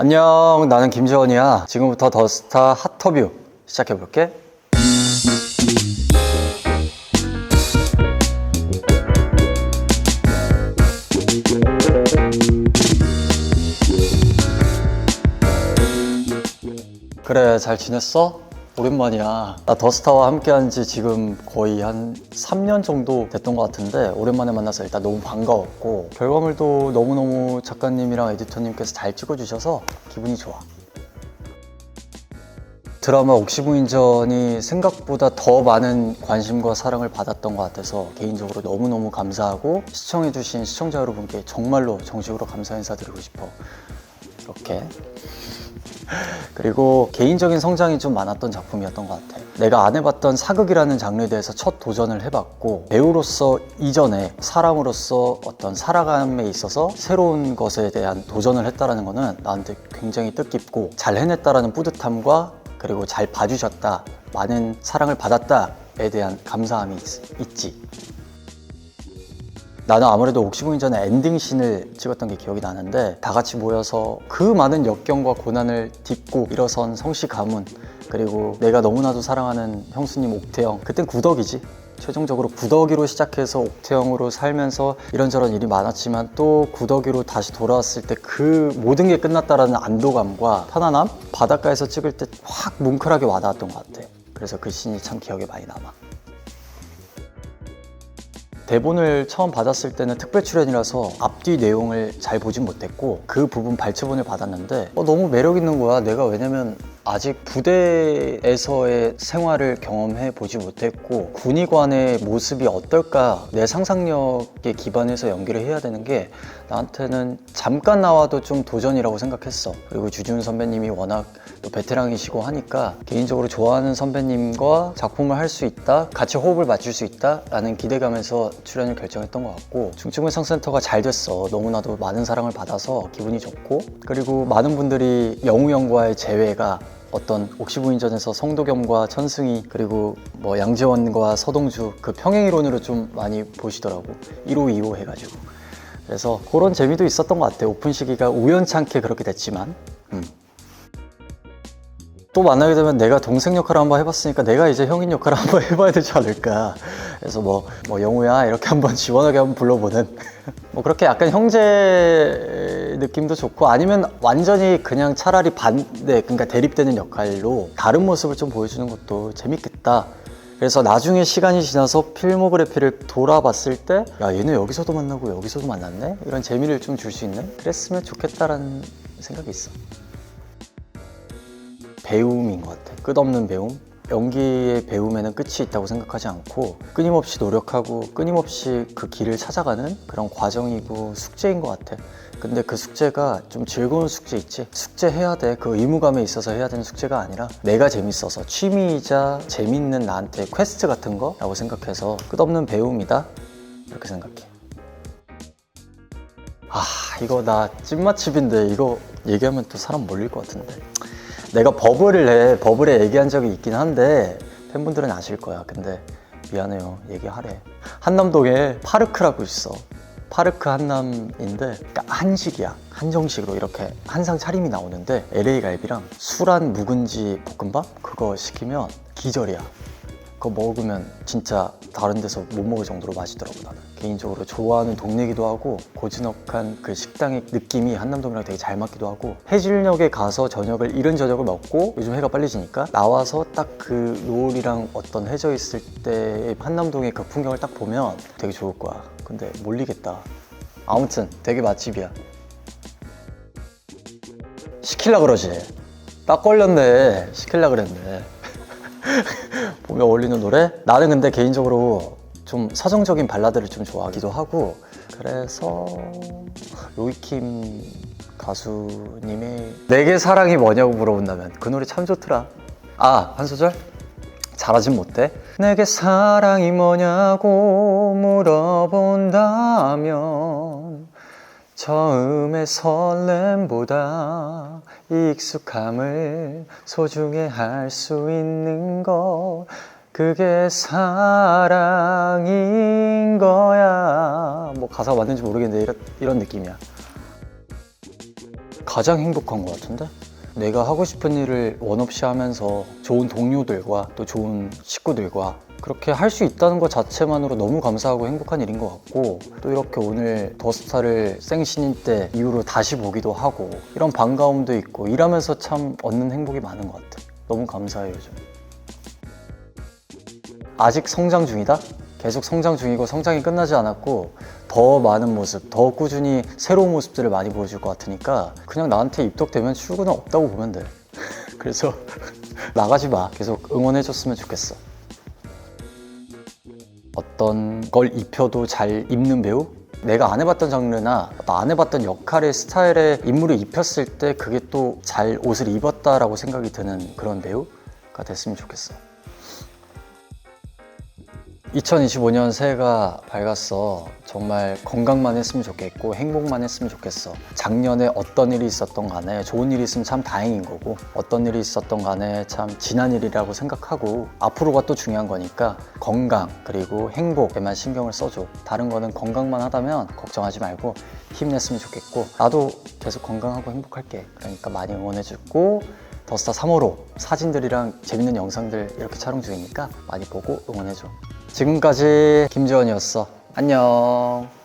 안녕, 나는 김지원이야. 지금부터 더스타 핫터뷰 시작해볼게. 그래, 잘 지냈어? 오랜만이야. 나 더스타와 함께한 지 지금 거의 한 3년 정도 됐던 것 같은데 오랜만에 만나서 일단 너무 반가웠고 결과물도 너무너무 작가님이랑 에디터님께서 잘 찍어주셔서 기분이 좋아. 드라마 옥시부인전이 생각보다 더 많은 관심과 사랑을 받았던 것 같아서 개인적으로 너무너무 감사하고 시청해주신 시청자 여러분께 정말로 정식으로 감사 인사드리고 싶어. 이렇게. 그리고 개인적인 성장이 좀 많았던 작품이었던 것 같아. 내가 안 해봤던 사극이라는 장르에 대해서 첫 도전을 해봤고 배우로서 이전에 사람으로서 어떤 살아감에 있어서 새로운 것에 대한 도전을 했다라는 거는 나한테 굉장히 뜻깊고 잘 해냈다라는 뿌듯함과 그리고 잘 봐주셨다, 많은 사랑을 받았다에 대한 감사함이 있, 있지. 나는 아무래도 옥시부인전의 엔딩신을 찍었던 게 기억이 나는데 다 같이 모여서 그 많은 역경과 고난을 딛고 일어선 성씨 가문 그리고 내가 너무나도 사랑하는 형수님 옥태영 그땐 구덕이지. 최종적으로 구덕이로 시작해서 옥태영으로 살면서 이런저런 일이 많았지만 또 구덕이로 다시 돌아왔을 때 그 모든 게 끝났다라는 안도감과 편안함? 바닷가에서 찍을 때 확 뭉클하게 와닿았던 것 같아. 그래서 그 씬이 참 기억에 많이 남아 대본을 처음 받았을 때는 특별 출연이라서 앞뒤 내용을 잘 보진 못했고 그 부분 발췌본을 받았는데 어, 너무 매력 있는 거야. 내가 왜냐면 아직 부대에서의 생활을 경험해 보지 못했고 군의관의 모습이 어떨까 내 상상력에 기반해서 연기를 해야 되는 게 나한테는 잠깐 나와도 좀 도전이라고 생각했어. 그리고 주준 선배님이 워낙 또 베테랑이시고 하니까 개인적으로 좋아하는 선배님과 작품을 할 수 있다, 같이 호흡을 맞출 수 있다 라는 기대감에서 출연을 결정했던 것 같고 중증의 상센터가 잘 됐어. 너무나도 많은 사랑을 받아서 기분이 좋고 그리고 많은 분들이 영우 형과의 재회가 어떤 옥시부인전에서 성도겸과 천승희 그리고 뭐 양재원과 서동주 그 평행 이론으로 좀 많이 보시더라고. 1호 2호 해가지고. 그래서 그런 재미도 있었던 것 같아요. 오픈 시기가 우연찮게 그렇게 됐지만. 음. 또 만나게 되면 내가 동생 역할을 한번 해봤으니까 내가 이제 형인 역할을 한번 해봐야 되지 않을까. 그래서 뭐, 뭐 영우야? 이렇게 한번 지원하게 한번 불러보는. 뭐 그렇게 약간 형제 느낌도 좋고 아니면 완전히 그냥 차라리 반대 그러니까 대립되는 역할로 다른 모습을 좀 보여주는 것도 재밌겠다 그래서 나중에 시간이 지나서 필모그래피를 돌아봤을 때 야 얘네 여기서도 만나고 여기서도 만났네 이런 재미를 좀 줄 수 있는 그랬으면 좋겠다라는 생각이 있어 배움인 것 같아. 끝없는 배움. 연기의 배움에는 끝이 있다고 생각하지 않고 끊임없이 노력하고 끊임없이 그 길을 찾아가는 그런 과정이고 숙제인 것 같아. 근데 그 숙제가 좀 즐거운 숙제 있지? 숙제 해야 돼. 그 의무감에 있어서 해야 되는 숙제가 아니라 내가 재밌어서 취미이자 재밌는 나한테 퀘스트 같은 거라고 생각해서 끝없는 배움이다. 이렇게 생각해. 아, 이거 나 찐맛집인데 이거 얘기하면 또 사람 몰릴 것 같은데. 내가 버블을 해 버블에 얘기한 적이 있긴 한데 팬분들은 아실 거야. 근데 미안해요. 얘기하래. 한남동에 파르크라고 있어. 파르크 한남인데 그러니까 한식이야. 한정식으로 이렇게 한상 차림이 나오는데 LA 갈비랑 술안 묵은지 볶음밥? 그거 시키면 기절이야 그거 먹으면 진짜 다른 데서 못 먹을 정도로 맛있더라고 나는. 개인적으로 좋아하는 동네기도 하고 고즈넉한 그 식당의 느낌이 한남동이랑 되게 잘 맞기도 하고 해질녘에 가서 저녁을 이른 저녁을 먹고 요즘 해가 빨리 지니까 나와서 딱 그 노을이랑 어떤 해져 있을 때 한남동의 그 풍경을 딱 보면 되게 좋을 거야. 근데 몰리겠다. 아무튼 되게 맛집이야. 시킬라 그러지. 딱 걸렸네. 시킬라 그랬네 봄에 어울리는 노래? 나는 근데 개인적으로 좀 서정적인 발라드를 좀 좋아하기도 하고 그래서 로이킴 가수님의 내게 사랑이 뭐냐고 물어본다면 그 노래 참 좋더라 아 한 소절? 잘하진 못해 내게 사랑이 뭐냐고 물어본다면 처음의 설렘보다 익숙함을 소중해 할수 있는 것 그게 사랑인 거야 뭐 가사가 맞는지 모르겠는데 이런, 이런 느낌이야 가장 행복한 것 같은데? 내가 하고 싶은 일을 원 없이 하면서 좋은 동료들과 또 좋은 식구들과 그렇게 할 수 있다는 것 자체만으로 너무 감사하고 행복한 일인 것 같고 또 이렇게 오늘 더스타를 생신인 때 이후로 다시 보기도 하고 이런 반가움도 있고 일하면서 참 얻는 행복이 많은 것 같아. 너무 감사해요, 요즘. 아직 성장 중이다? 계속 성장 중이고 성장이 끝나지 않았고 더 많은 모습, 더 꾸준히 새로운 모습들을 많이 보여줄 것 같으니까 그냥 나한테 입덕되면 출근은 없다고 보면 돼. 그래서 나가지 마. 계속 응원해줬으면 좋겠어. 어떤 걸 입혀도 잘 입는 배우? 내가 안 해봤던 장르나 안 해봤던 역할의 스타일의 인물을 입혔을 때 그게 또 잘 옷을 입었다라고 생각이 드는 그런 배우가 됐으면 좋겠어. 2025년 새해가 밝았어. 정말 건강만 했으면 좋겠고 행복만 했으면 좋겠어. 작년에 어떤 일이 있었던 간에 좋은 일이 있으면 참 다행인 거고 어떤 일이 있었던 간에 참 지난 일이라고 생각하고 앞으로가 또 중요한 거니까 건강 그리고 행복에만 신경을 써줘. 다른 거는 건강만 하다면 걱정하지 말고 힘냈으면 좋겠고 나도 계속 건강하고 행복할게. 그러니까 많이 응원해주고 더스타 3호로 사진들이랑 재밌는 영상들 이렇게 촬영 중이니까 많이 보고 응원해줘. 지금까지 김지원이었어. 안녕.